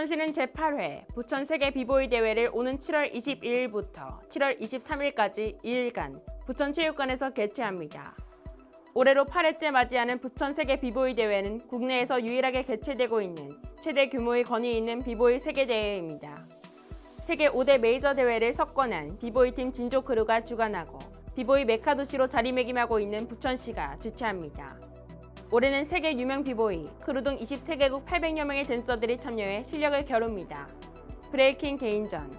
부천시는 제8회 부천 세계 비보이 대회를 오는 7월 21일부터 7월 23일까지 2일간 부천체육관에서 개최합니다. 올해로 8회째 맞이하는 부천 세계 비보이 대회는 국내에서 유일하게 개최되고 있는 최대 규모의 권위 있는 비보이 세계 대회입니다. 세계 5대 메이저 대회를 석권한 비보이 팀 진조 크루가 주관하고 비보이 메카 도시로 자리매김하고 있는 부천시가 주최합니다. 올해는 세계 유명 비보이, 크루 등 23개국 800여 명의 댄서들이 참여해 실력을 겨룹니다. 브레이킹 개인전,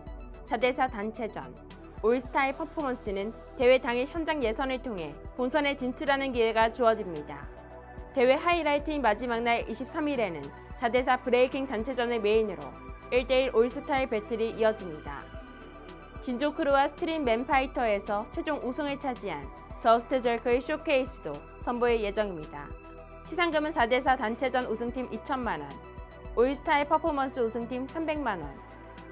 4대4 단체전, 올스타의 퍼포먼스는 대회 당일 현장 예선을 통해 본선에 진출하는 기회가 주어집니다. 대회 하이라이트인 마지막 날 23일에는 4대4 브레이킹 단체전을 메인으로 1대1 올스타일 배틀이 이어집니다. 진조 크루와 스트림 맨파이터에서 최종 우승을 차지한 저스트 절크의 쇼케이스도 선보일 예정입니다. 시상금은 4대4 단체전 우승팀 2천만 원, 올스타일 퍼포먼스 우승팀 300만 원,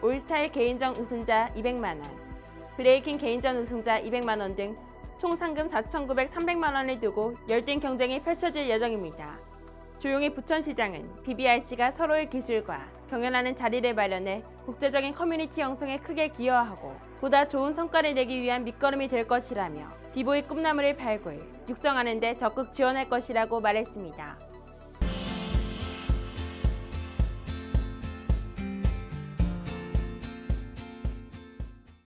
올스타일 개인전 우승자 200만 원, 브레이킹 개인전 우승자 200만 원 등 총 상금 4,900, 300만 원을 두고 열띤 경쟁이 펼쳐질 예정입니다. 조용히 부천시장은 BBRC가 서로의 기술과 경연하는 자리를 마련해 국제적인 커뮤니티 형성에 크게 기여하고 보다 좋은 성과를 내기 위한 밑거름이 될 것이라며 비보이 꿈나무를 발굴, 육성하는 데 적극 지원할 것이라고 말했습니다.